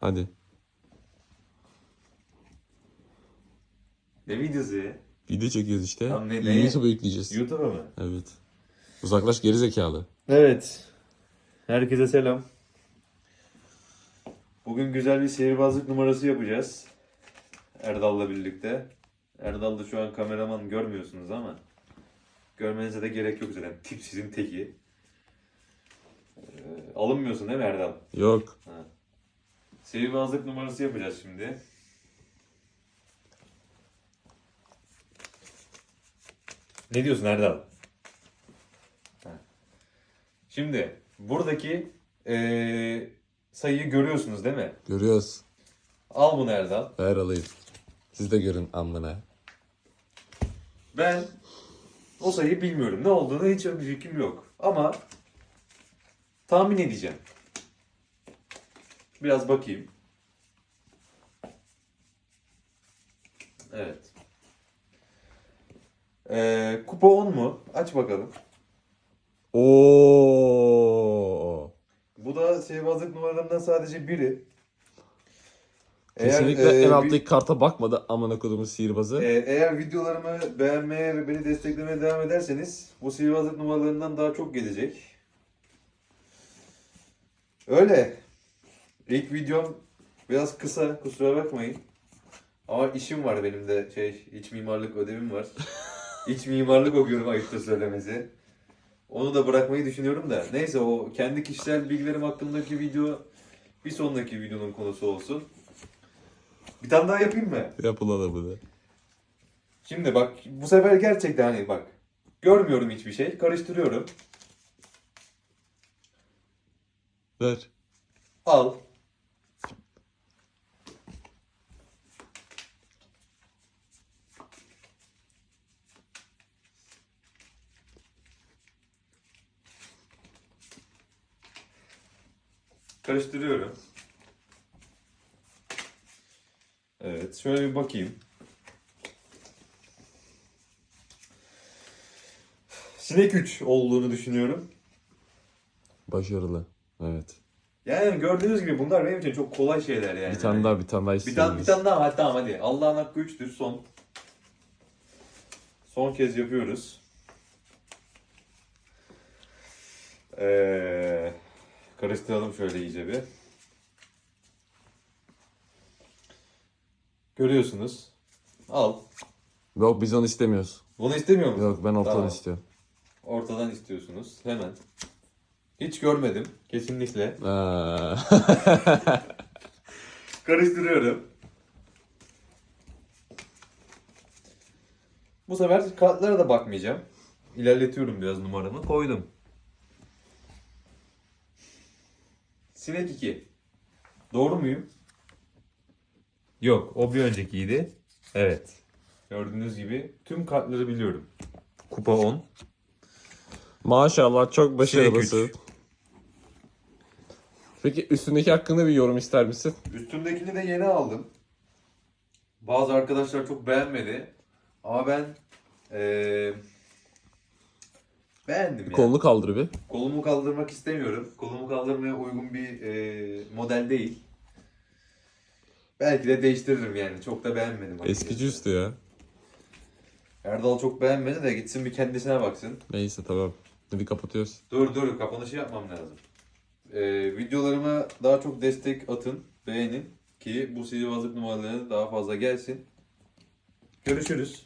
Hadi. Ne videosu ya? Video çekiyoruz işte. Tamam, ne- ne? YouTube'a yükleyeceğiz. YouTube'a mı? Evet. Uzaklaş geri zekalı. Evet. Herkese selam. Bugün güzel bir sihirbazlık numarası yapacağız. Erdal'la birlikte. Erdal da şu an kameraman görmüyorsunuz ama görmenize de gerek yok zaten. Tipsizin teki. Ee, alınmıyorsun değil mi Erdal? Yok. Sihirbazlık numarası yapacağız şimdi. Ne diyorsun Erdal? Şimdi buradaki eee, sayıyı görüyorsunuz değil mi? Görüyoruz. Al bunu Erdal. Ver alayım. Siz de görün amına. Ben o sayıyı bilmiyorum. Ne olduğunu hiç bir fikrim yok. Ama tahmin edeceğim. Biraz bakayım. Evet. Ee, kupa 10 mu? Aç bakalım. Oo. Bu da sihirbazlık numaralarından sadece biri. Kesinlikle Eğer, e, en alttaki karta bakmadı amına kodumun sihirbazı. e, eğer videolarımı beğenmeye ve beni desteklemeye devam ederseniz bu sihirbazlık numaralarından daha çok gelecek. Öyle. İlk videom biraz kısa kusura bakmayın. Ama işim var benim de şey iç mimarlık ödevim var. İç mimarlık okuyorum ayıptır söylemesi. Onu da bırakmayı düşünüyorum da. Neyse o kendi kişisel bilgilerim hakkındaki video bir sonraki videonun konusu olsun. Bir tane daha yapayım mı? Yapılan bu da. Şimdi bak bu sefer gerçekten hani bak görmüyorum hiçbir şey. Karıştırıyorum. Ver. Al. Karıştırıyorum. Evet, şöyle bir bakayım. Sinek 3 olduğunu düşünüyorum. Başarılı. Evet. Yani gördüğünüz gibi bunlar benim için çok kolay şeyler yani. Bir tane daha bir tane daha Bir tane, bir tane daha hadi tamam hadi. Allah'ın hakkı üçtür son. Son kez yapıyoruz. Ee, karıştıralım şöyle iyice bir. Görüyorsunuz. Al. Yok biz onu istemiyoruz. Bunu istemiyor musun? Yok ben ortadan Tamam. istiyorum. Ortadan istiyorsunuz. Hemen. Hiç görmedim. Kesinlikle. Karıştırıyorum. Bu sefer kartlara da bakmayacağım. İlerletiyorum biraz numaramı. Koydum. Sinek 2. Doğru muyum? Yok. O bir öncekiydi. Evet. Gördüğünüz gibi tüm kartları biliyorum. Kupa 10. Maşallah çok başarılısın. Peki üstündeki hakkında bir yorum ister misin? Üstümdekini de yeni aldım. Bazı arkadaşlar çok beğenmedi. Ama ben eee beğendim ya. Kolunu kaldır bir. Kolumu kaldırmak istemiyorum. Kolumu kaldırmaya uygun bir eee, model değil. Belki de değiştiririm yani. Çok da beğenmedim. Eskici üstü ya. Erdal çok beğenmedi de gitsin bir kendisine baksın. Neyse tamam. Hadi kapatıyoruz. Dur dur kapanışı yapmam lazım. Ee, videolarıma daha çok destek atın, beğenin ki bu sihirbazlık numaraları daha fazla gelsin. Görüşürüz.